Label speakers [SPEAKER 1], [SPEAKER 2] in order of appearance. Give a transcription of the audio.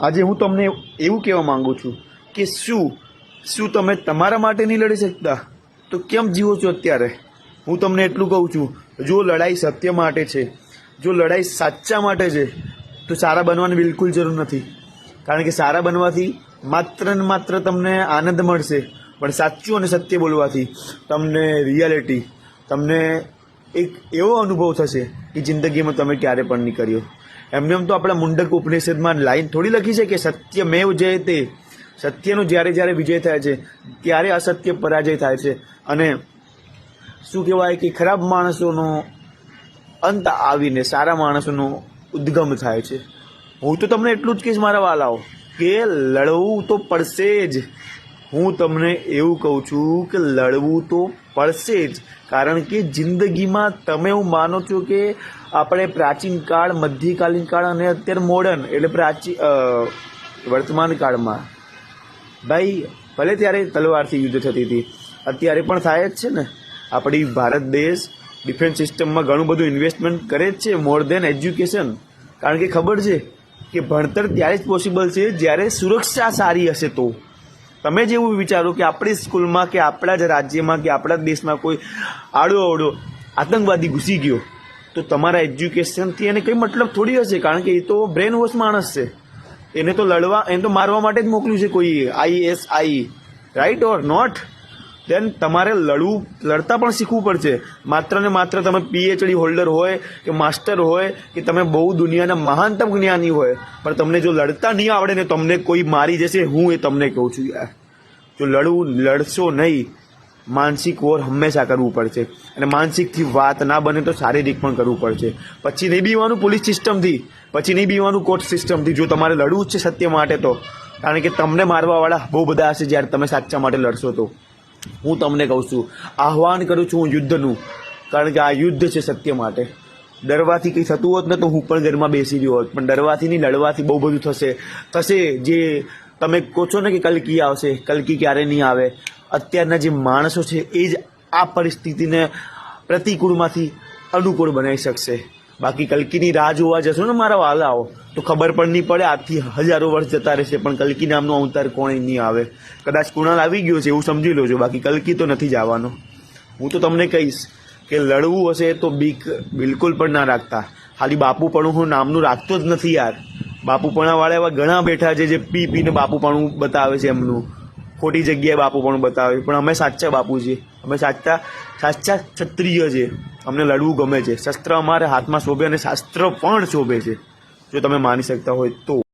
[SPEAKER 1] આજે હું તમને એવું કહેવા માંગુ છું કે શું શું તમે તમારા માટે નહીં લડી શકતા? તો કેમ જીવો છો અત્યારે? હું તમને એટલું કહું છું, જો લડાઈ સત્ય માટે છે, જો લડાઈ સાચા માટે છે, તો સારા બનવાની બિલકુલ જરૂર નથી. કારણ કે સારા બનવાથી માત્ર ને માત્ર તમને આનંદ મળશે, પણ સાચું અને સત્ય બોલવાથી તમને રિયાલિટી, તમને એક એવો અનુભવ થશે કે જિંદગીમાં તમે ક્યારે પણ નહીં કર્યો. એમને એમ તો આપણા મુંડક ઉપનિષદમાં લાઈન થોડી લખી છે કે સત્યમેવ જયતે સત્યનો જ્યારે જ્યારે વિજય થાય છે, ત્યારે અસત્ય પરાજય થાય છે. અને શું કહેવાય કે ખરાબ માણસોનો અંત આવીને સારા માણસોનો ઉદ્ગમ થાય છે. હું તો તમને એટલું જ કહીશ મારા વાલાઓ, કે લડવું તો પડશે જ. હું તમને એવું કહું છું કે લડવું તો પડશે જ. કારણ કે જિંદગીમાં તમે હું માનો છો કે આપણે પ્રાચીન કાળ, મધ્યકાલીન કાળ અને અત્યારે મોડર્ન એટલે પ્રાચીન વર્તમાન કાળમાં. ભાઈ, ભલે ત્યારે તલવારથી યુદ્ધ થતી હતી, અત્યારે પણ થાય જ છે ને. આપણી ભારત દેશ ડિફેન્સ સિસ્ટમમાં ઘણું બધું ઇન્વેસ્ટમેન્ટ કરે જ છે મોર દેન એજ્યુકેશન કારણ કે ખબર છે કે ભણતર ત્યારે જ પોસિબલ છે જ્યારે સુરક્ષા સારી હશે તો. તમે જ એવું વિચારો કે આપણી સ્કૂલમાં કે આપણા જ રાજ્યમાં કે આપણા જ દેશમાં કોઈ આડો અવડો આતંકવાદી ઘૂસી ગયો, તો તમારા એજ્યુકેશનથી એને કંઈ મતલબ થોડી હશે? કારણ કે એ તો બ્રેન વોશ માણસ છે. એને તો લડવા, એને તો મારવા માટે જ મોકલ્યું છે કોઈ ISI right or not then તમારે લડવું, લડતા પણ શીખવું પડશે. માત્ર ને માત્ર તમે પીએચડી હોલ્ડર હોય, કે માસ્ટર હોય, કે તમે બહુ દુનિયાના મહાનતમ જ્ઞાની હોય, પણ તમને જો લડતા નહીં આવડે ને તમને કોઈ મારી જશે, હું એ તમને કહું છું યાર. જો લડવું, લડશો નહીં, માનસિક વોર હંમેશા કરવું પડશે. અને માનસિકથી વાત ના બને તો શારીરિક પણ કરવું પડશે. પછી નહીં બીવાનું પોલીસ સિસ્ટમથી પછી નહીં બીવાનું કોર્ટ સિસ્ટમથી જો તમારે લડવું જ છે સત્ય માટે તો. કારણ કે તમને મારવાવાળા બહુ બધા હશે જ્યારે તમે સાચા માટે લડશો તો. હું તમને કહું છું, આહવાન કરું છું હું યુદ્ધનું, કારણ કે આ યુદ્ધ છે સત્ય માટે. ડરવાથી કંઈ થતું હોત ને તો હું પણ ઘરમાં બેસી રહ્યો હોત, પણ ડરવાથી નહીં, લડવાથી બહુ બધું થશે. થશે જે તમે કહો છો ને કે કલકી આવશે, કલકી ક્યારે નહીં આવે, અત્યારના જે માણસો છે એ જ આ પરિસ્થિતિને પ્રતિકૂળમાંથી અનુકૂળ બનાવી શકશે. બાકી કલકીની રાહ જોવા જશો ને મારા વાલાઓ, તો ખબર પણ નહીં પડે આજથી હજારો વર્ષ જતા રહેશે, પણ કલકી નામનો અવતાર કોણે નહીં આવે. કદાચ કુણાલ આવી ગયો છે એવું સમજી લેજો, બાકી કલકી તો નથી જવાનો. હું તો તમને કહીશ કે લડવું હશે તો બીક બિલકુલ પણ ના રાખતા. ખાલી બાપુપણું હું નામનું રાખતો જ નથી યાર. બાપુપણાવાળા એવા ઘણા બેઠા છે જે પી પીને બાપુપણું બતાવે છે એમનું. ખોટી જગ્યાએ બાપુપણું બતાવે પણ અમે સાચા બાપુ છીએ અમે સાચા સાચા ક્ષત્રિય છે. અમને લડવું ગમે છે. શસ્ત્ર અમારે હાથમાં શોભે અને શાસ્ત્ર પણ શોભે છે. જો તમે માની શકતા હોય તો.